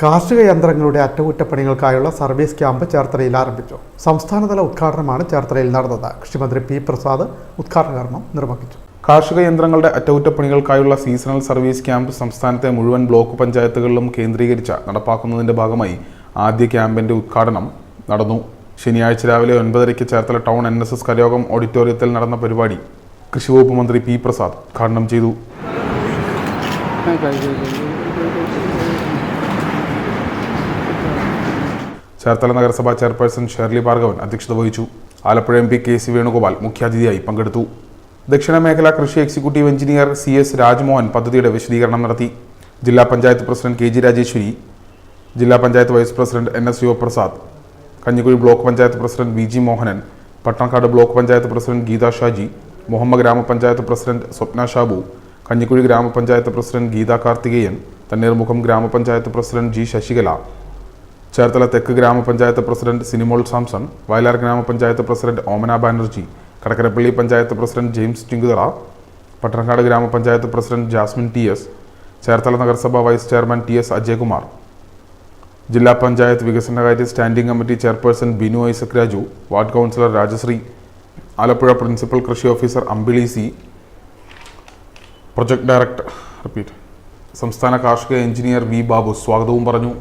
കാർഷിക യന്ത്രങ്ങളുടെ അറ്റകുറ്റപ്പണികൾക്കായുള്ള service camp ചേർത്തലയിൽ ആരംഭിച്ചു. സംസ്ഥാനതല ഉദ്ഘാടനമാണ് ചേർത്തലയിൽ നടന്നത്. കൃഷിമന്ത്രി പി പ്രസാദ് ഉദ്ഘാടന കർമ്മം നിർവഹിച്ചു. കാർഷിക യന്ത്രങ്ങളുടെ അറ്റകുറ്റപ്പണികൾക്കായുള്ള സീസണൽ സർവീസ് ക്യാമ്പ് സംസ്ഥാനത്തെ മുഴുവൻ ബ്ലോക്ക് പഞ്ചായത്തുകളിലും കേന്ദ്രീകരിച്ച നടപ്പാക്കുന്നതിന്റെ ഭാഗമായി ആദ്യ ക്യാമ്പിന്റെ ഉദ്ഘാടനം നടന്നു. ശനിയാഴ്ച രാവിലെ ഒൻപതരയ്ക്ക് Cherthala town N S S കരയോഗം ഓഡിറ്റോറിയത്തിൽ നടന്ന പരിപാടി കൃഷിവകുപ്പ് മന്ത്രി പി പ്രസാദ് ഉദ്ഘാടനം ചെയ്തു. ചേർത്തല നഗരസഭാ ചെയർപേഴ്സൺ ഷേർലി ഭാർഗവൻ അധ്യക്ഷത വഹിച്ചു. Alappuzha M P K C Venugopal മുഖ്യാതിഥിയായി പങ്കെടുത്തു. ദക്ഷിണ മേഖല കൃഷി executive engineer C S Rajmohan പദ്ധതിയുടെ വിശദീകരണം നടത്തി. ജില്ലാ panchayat president K G Rajeshwari ജില്ലാ panchayat vice president N S Sivaprasad Kanjikuzhi block panchayat president V G Mohanan Pattanakkad block panchayat president Geetha Shaji Muhamma ഗ്രാമപഞ്ചായത്ത് പ്രസിഡന്റ് സ്വപ്ന ഷാബു കഞ്ഞിക്കുഴി ഗ്രാമപഞ്ചായത്ത് president Geetha Karthikeyan തണ്ണീർമുഖം ഗ്രാമപഞ്ചായത്ത് president G Sasikala Cherthala തെക്ക് ഗ്രാമപഞ്ചായത്ത് പ്രസിഡന്റ് സിനിമോൾ സാംസൺ വയലാർ ഗ്രാമപഞ്ചായത്ത് president Omana Banerjee Kadakkarappally panchayat president James Tinkuthara Pattanakkad ഗ്രാമപഞ്ചായത്ത് president Jasmine T S Cherthala നഗരസഭ vice chairman T S Ajayakumar. ജില്ലാ പഞ്ചായത്ത് വികസനകാര്യ standing committee chairperson Binu Isaac Raju ward councillor Rajasree Alappuzha principal കൃഷി officer Ambili C project director repeat സംസ്ഥാന കാർഷിക engineer V Babu സ്വാഗതവും പറഞ്ഞു.